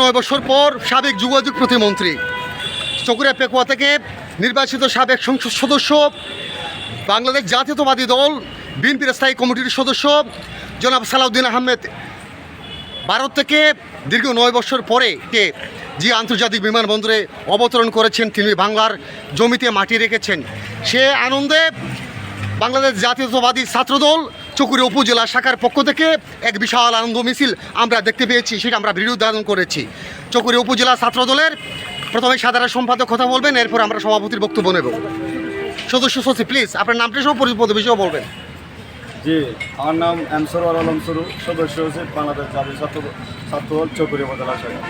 নয় বছর পর সাবেক যোগাযোগ প্রতিমন্ত্রী। চকুরিয়া পেকুয়া থেকে নির্বাচিত সাবেক সংসদ সদস্য, বাংলাদেশ জাতীয়তাবাদী দল, বিএনপির স্থায়ী কমিটির সদস্য জনাব সালাউদ্দিন আহমেদ। ভারত থেকে দীর্ঘ নয় বছর পরে কে যে আন্তর্জাতিক বিমানবন্দরে অবতরণ করেছেন তিনি বাংলার জমিতে মাটি রেখেছেন। সে আনন্দে বাংলাদেশ জাতীয়তাবাদী ছাত্রদল চকুরি উপজেলা শাখার পক্ষ থেকে এক বিশাল আনন্দ মিছিল আমরা দেখতে পেয়েছি, সেটা আমরা ভিডিও ধারণ করেছি। চকুরি উপজেলা ছাত্রদলের প্রথমে সাধারণ সম্পাদক কথা বলবেন, এরপর আমরা সভাপতির বক্তব্য নেব। সদস্য সচিব প্লিজ আপনার নামটা সহ পরিপদ বলবেন। জি, আমার নাম এম আলম সরু, সদস্য সচিব, বাংলাদেশ জাতীয় ছাত্র ছাত্রদল চকুরি উপজেলা শাখা।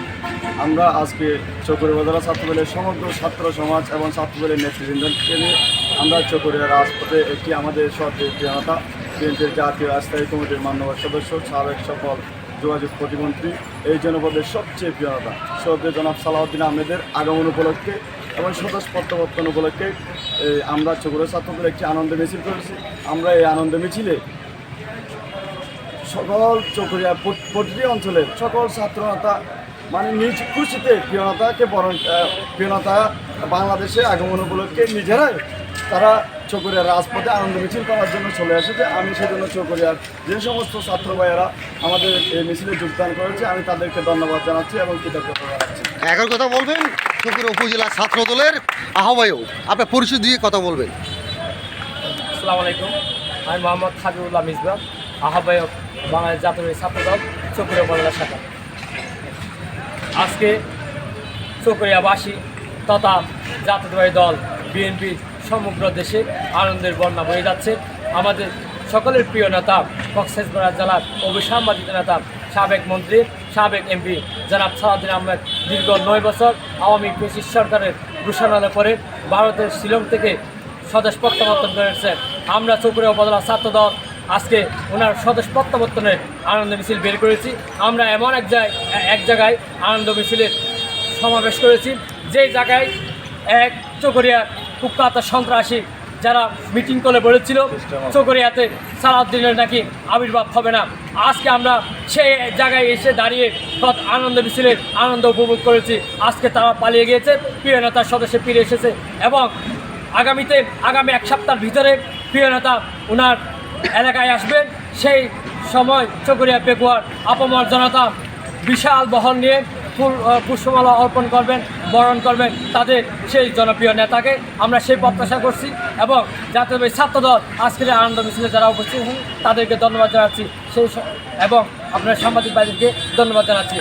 আমরা আজকে চকুরি উপজেলা ছাত্রদলের সমগ্র ছাত্র সমাজ এবং ছাত্রদলের নেতৃবৃন্দকে নিয়ে আমরা চকুরিয়া রাজপথে একটি আমাদের সরকারি প্রিয়তা বিএনপির জাতীয় স্থায়ী কমিটির মান্যবর সদস্য, সাবেক সফল যোগাযোগ প্রতিমন্ত্রী, এই জনপদের সবচেয়ে প্রিয়তা সৌদি জনাব সালাউদ্দিন আহমেদের আগমন উপলক্ষে এবং সদস্য প্রত্যাবর্তন উপলক্ষে আমরা চকুরিয়া ছাত্রদের একটি আনন্দ মিছিল করেছি। আমরা এই আনন্দ মিছিলে সকল চকুরিয়া প্রতিটি অঞ্চলের সকল ছাত্রনেতা মানে নিজ খুশিতে প্রিয়নতাকে বরণ প্রিয়নতা বাংলাদেশে আগমন উপলক্ষে নিজেরাই তারা চকরিয়ার রাজপথে আনন্দ মিছিল করার জন্য চলে এসেছে। আমি সেজন্য চকরিয়ার যে সমস্ত ছাত্র ভাইয়েরা আমাদের এই মিছিলে যোগদান করেছে আমি তাদেরকে ধন্যবাদ জানাচ্ছি এবং কৃতজ্ঞতা জানাচ্ছি। এখন কথা বলবেন চকুরি উপজেলা ছাত্রদলের আহ্বায়ক আপনার পরিচয় দিয়ে কথা বলবেন। আসসালামু আলাইকুম আমি মোহাম্মদ হাবিবুল্লাহ মিসবাহ আহ্বায়ক বাংলাদেশ জাতীয় ছাত্রদল চকরিয়া উপজেলা শাখা। আজকে চকরিয়াবাসী তথা জাতীয়তাবাদী দল বিএনপি সমগ্র দেশে আনন্দের বন্যা বয়ে যাচ্ছে। আমাদের সকলের প্রিয় নেতা, কক্সবাজার জেলার অভিসাংবাদিক নেতা, সাবেক মন্ত্রী, সাবেক এমপি জনাব সালাউদ্দিন আহমেদ দীর্ঘ নয় বছর আওয়ামী ব্রিটিশ সরকারের ঘোষণার পরে ভারতের শিলং থেকে স্বদেশ প্রত্যাবর্তন করেছে। আমরা চকুরে উপজেলা ছাত্র দল আজকে ওনার স্বদেশ প্রত্যাবর্তনের আনন্দ মিছিল বের করেছি। আমরা এমন এক এক জায়গায় আনন্দ মিছিলের সমাবেশ করেছি, যেই জায়গায় এক চকরিয়া কুখ্যাত সন্ত্রাসী যারা মিটিং করে বলেছিল চকরিয়াতে সালাউদ্দিনের নাকি আবির্ভাব হবে না। আজকে আমরা সেই জায়গায় এসে দাঁড়িয়ে কত আনন্দ মিছিলের আনন্দ উপভোগ করেছি। আজকে তারা পালিয়ে গিয়েছে, প্রিয় নেতার সদস্য ফিরে এসেছে এবং আগামীতে, আগামী এক সপ্তাহের ভিতরে প্রিয় নেতা ওনার এলাকায় আসবেন সেই সময় চকরিয়া পেকুয়ার আপমর জনতা বিশাল বহন নিয়ে ফুল পুষ্পমালা অর্পণ করবেন, বরণ করবেন তাদের সেই জনপ্রিয় নেতাকে আমরা সেই প্রত্যাশা করছি এবং জাতীয় ছাত্রদল আজকের আনন্দ মিছিলে যারা উপস্থিত হন, তাদেরকে ধন্যবাদ জানাচ্ছি। সেই এবং আপনার সাংবাদিক বাড়িকে ধন্যবাদ জানাচ্ছি।